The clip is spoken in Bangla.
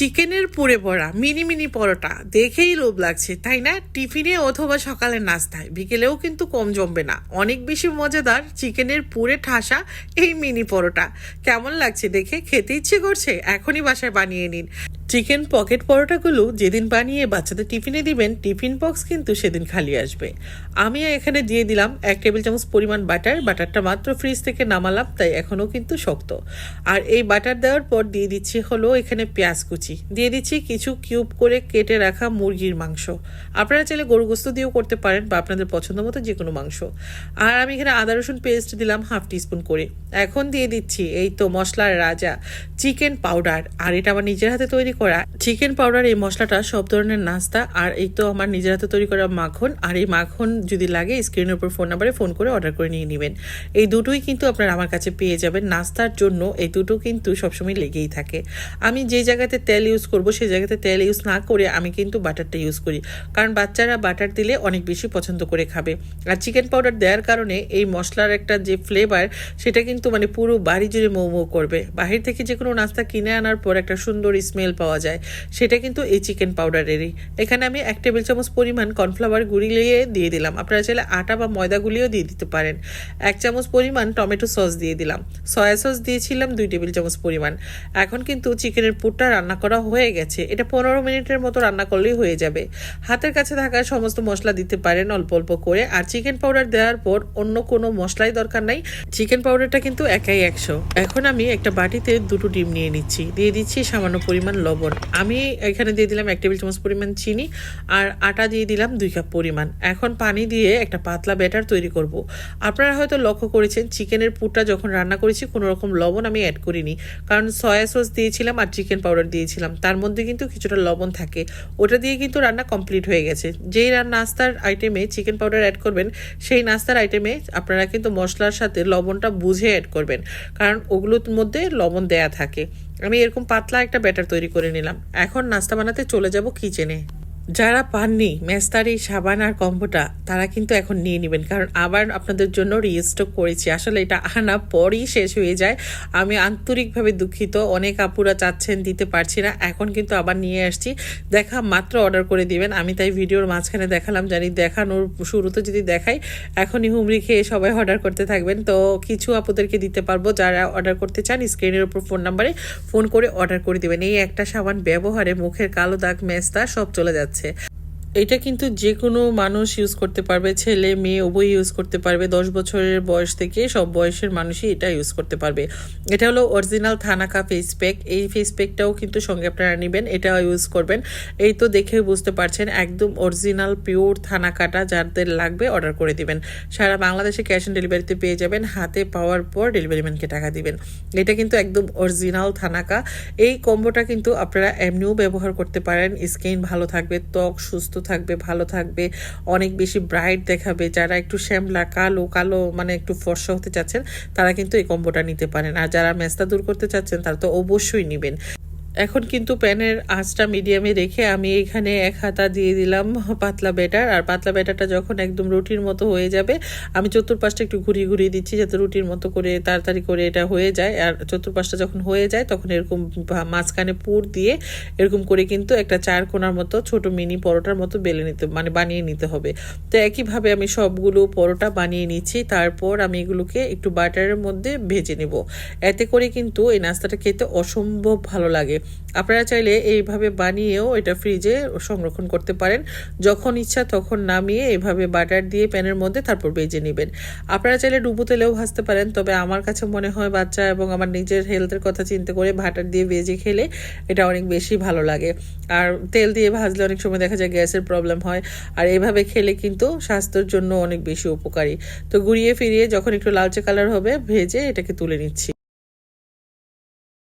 চিকেনের পুরে পড়া মিনি মিনি পরোটা, দেখেই লোভ লাগছে, তাই না? টিফিনে অথবা সকালে নাস্তায়, বিকেলেও কিন্তু কম জমবে না। অনেক বেশি মজাদার চিকেনের পুরে ঠাসা এই মিনি পরোটা। কেমন লাগছে দেখে? খেতে ইচ্ছে করছে? এখনই বাসায় বানিয়ে নিন। চিকেন পকেট পরোটাগুলো যেদিন বানিয়ে বাচ্চাদের টিফিনে দিবেন, টিফিন বক্স কিন্তু সেদিন খালি আসবে। আমি এখানে দিয়ে দিলাম এক টেবিল চামচ পরিমাণ বাটার, বাটারটা মাত্র ফ্রিজ থেকে নামালাম, তাই এখনও কিন্তু শক্ত। আর এই বাটার দেওয়ার পর দিয়ে দিচ্ছি হলো এখানে পেঁয়াজ কুচি। দিয়ে দিচ্ছি কিছু কিউব করে কেটে রাখা মুরগির মাংস। আপনারা চাইলে গরু গোস্ত দিয়েও করতে পারেন বা আপনাদের পছন্দ মতো যে কোনো মাংস। আর আমি এখানে আদা, রসুন পেস্ট দিলাম হাফ টিস্পুন করে। এখন দিয়ে দিচ্ছি এই তো মশলার রাজা চিকেন পাউডার। আর এটা আমার নিজের হাতে তৈরি করা চিকেন পাউডার এই মশলাটা সব ধরনের নাস্তা, আর এই তো আমার নিজের হাতে তৈরি করা মাখন, আর এই মাখন যদি লাগে স্ক্রিনের উপর ফোন নাম্বারে ফোন করে অর্ডার করে নিয়ে নেবেন। এই দুটোই কিন্তু আপনারা আমার কাছে পেয়ে যাবেন নাস্তার জন্য, এই দুটো কিন্তু সবসময় লেগেই থাকে। আমি যে জায়গাতে তেল ইউজ করব, সেই জায়গাতে তেল ইউজ না করে আমি কিন্তু বাটারটা ইউজ করি। কারণ বাচ্চারা বাটার দিলে অনেক বেশি পছন্দ করে খাবে। আর চিকেন পাউডার দেওয়ার কারণে এই মশলার একটা যে ফ্লেভার সেটা কিন্তু মানে পুরো বাড়ি জুড়ে মৌ করবে। বাহির থেকে যে কোনো নাস্তা কিনে আনার পর একটা সুন্দর স্মেল পাওয়া যায়। সেটা কিন্তু এই চিকেন পাউডারেরই এখানে আমি এক টেবিল চামচ পরিমাণ কর্নফ্লাওয়ার গুঁড়িয়ে দিয়ে দিলাম। আপনারা চাইলে আটা বা ময়দা গুলিও দিয়ে দিতে পারেন। এক চামচ পরিমাণ টমেটো সস দিয়ে দিলাম। সয়া সস দিয়েছিলাম দুই টেবিল চামচ পরিমাণ। এখন কিন্তু চিকেনের পুরটা রান্না করা হয়ে গেছে। এটা পনেরো মিনিটের মতো রান্না করলেই হয়ে যাবে। হাতের কাছে থাকা সমস্ত মশলা দিতে পারেন অল্প অল্প করে। আর চিকেন পাউডার দেওয়ার পর অন্য কোনো মশলাই দরকার নাই। চিকেন পাউডারটা কিন্তু একাই একশো। এখন আমি একটা বাটিতে দুটো ডিম নিয়ে নিচ্ছি। দিয়ে দিচ্ছি সামান্য পরিমাণ লবণ। আমি এখানে দিয়ে দিলাম এক টেবিল চামচ পরিমাণ চিনি আর আটা দিয়ে দিলাম দুই কাপ পরিমাণ। এখন পানি দিয়ে একটা পাতলা ব্যাটার তৈরি করব। আপনারা হয়তো লক্ষ্য করেছেন, চিকেনের পুরটা যখন রান্না করেছি, কোনো রকম লবণ আমি অ্যাড করিনি। কারণ সয়া সস দিয়েছিলাম আর চিকেন পাউডার দিয়েছিলাম। তার মধ্যে কিন্তু কিছুটা লবণ থাকে। ওটা দিয়ে কিন্তু রান্না কমপ্লিট হয়ে গেছে। যেই নাস্তার আইটেমে চিকেন পাউডার অ্যাড করবেন, সেই নাস্তার আইটেমে আপনারা কিন্তু মশলার সাথে লবণটা বুঝে অ্যাড করবেন। কারণ ওগুলোর মধ্যে লবণ দেয়া থাকে। আমি এরকম পাতলা একটা ব্যাটার তৈরি করে নিলাম। এখন নাস্তা বানাতে চলে যাব কিচেনে যারা পাননি, মেস্তারি, সাবান আর কম্বোটা, তারা কিন্তু এখন নিয়ে নেবেন। কারণ আবার আপনাদের জন্য রিস্টক করেছি। আসলে এটা আনা পরই শেষ হয়ে যায়। আমি আন্তরিকভাবে দুঃখিত। অনেক আপুরা চাচ্ছেন, দিতে পারছি না। এখন কিন্তু আবার নিয়ে আসছি। দেখা মাত্র অর্ডার করে দিবেন। আমি তাই ভিডিওর মাঝখানে দেখালাম, জানি দেখানোর শুরুতে যদি দেখাই, এখনই হুমড়ি খেয়ে সবাই অর্ডার করতে থাকবেন। তো কিছু আপুদেরকে দিতে পারব। যারা অর্ডার করতে চান স্ক্রিনের উপর ফোন নাম্বারে ফোন করে অর্ডার করে দিবেন। এই একটা সাবান ব্যবহারে মুখের কালো দাগ, মেস্তা সব চলে যাচ্ছে। it. এটা কিন্তু যে কোনো মানুষ ইউজ করতে পারবে, ছেলে, মেয়ে উভয় ইউজ করতে পারবে। দশ বছরের বয়স থেকে সব বয়সের মানুষই এটা ইউজ করতে পারবে। এটা হলো অরিজিনাল থানাকা ফেস প্যাক এই ফেস প্যাকটাও কিন্তু সঙ্গে আপনারা নেবেন, এটা ইউজ করবেন। এই তো দেখে বুঝতে পারছেন, একদম অরিজিনাল পিওর থানাকাটা যাদের লাগবে অর্ডার করে দিবেন। সারা বাংলাদেশে ক্যাশ অন ডেলিভারিতে পেয়ে যাবেন, হাতে পাওয়ার পর ডেলিভারি ম্যানকে টাকা দিবেন। এটা কিন্তু একদম অরিজিনাল থানাকা এই কম্বোটা কিন্তু আপনারা এমনিও ব্যবহার করতে পারেন স্কিন ভালো থাকবে, ত্বক সুস্থ থাকবে, ভালো থাকবে, অনেক বেশি ব্রাইট দেখাবে। যারা একটু শ্যামলা, কালো কালো মানে একটু ফর্সা হতে চাচ্ছেন, তারা কিন্তু এই কম্বোটা নিতে পারেন। আর যারা মেস্তা দূর করতে চাচ্ছেন, তারা তো অবশ্যই নেবেন। এখন কিন্তু প্যানের আঁচটা মিডিয়ামে রেখে আমি এখানে এক হাতা দিয়ে দিলাম পাতলা ব্যাটার। আর পাতলা ব্যাটারটা যখন একদম রুটির মতো হয়ে যাবে, আমি চতুর্পাশটা একটু ঘুরিয়ে ঘুরিয়ে দিচ্ছি যাতে রুটির মতো করে তাড়াতাড়ি করে এটা হয়ে যায়। আর চতুর্পাশটা যখন হয়ে যায়, তখন এরকম মাঝখানে পুর দিয়ে এরকম করে কিন্তু একটা চার কোনার মতো ছোট মিনি পরোটার মতো বেলে নিতে মানে বানিয়ে নিতে হবে। তো একইভাবে আমি সবগুলো পরোটা বানিয়ে নিচ্ছি। তারপর আমি এগুলোকে একটু বাটারের মধ্যে ভেজে নেব। এতে করে কিন্তু এই নাস্তাটা খেতে অসম্ভব ভালো লাগে। আপনারা চাইলে এইভাবে বানিয়েও এটা ফ্রিজে সংরক্ষণ করতে পারেন। যখন ইচ্ছা তখন নামিয়ে এভাবে বাটার দিয়ে প্যানের মধ্যে তারপর বেজে নেবেন। আপনারা চাইলে ডুবো তেলেও ভাজতে পারেন, তবে আমার কাছে মনে হয় বাচ্চা এবং আমার নিজের হেলথের কথা চিন্তা করে বাটার দিয়ে ভেজে খেলে এটা অনেক বেশি ভালো লাগে। আর তেল দিয়ে ভাজলে অনেক সময় দেখা যায় গ্যাসের প্রবলেম হয়, আর এভাবে খেলে কিন্তু স্বাস্থ্যের জন্য অনেক বেশি উপকারী। তো ঘুরিয়ে ফিরিয়ে যখন একটু লালচে কালার হবে, ভেজে এটাকে তুলে নিচ্ছি।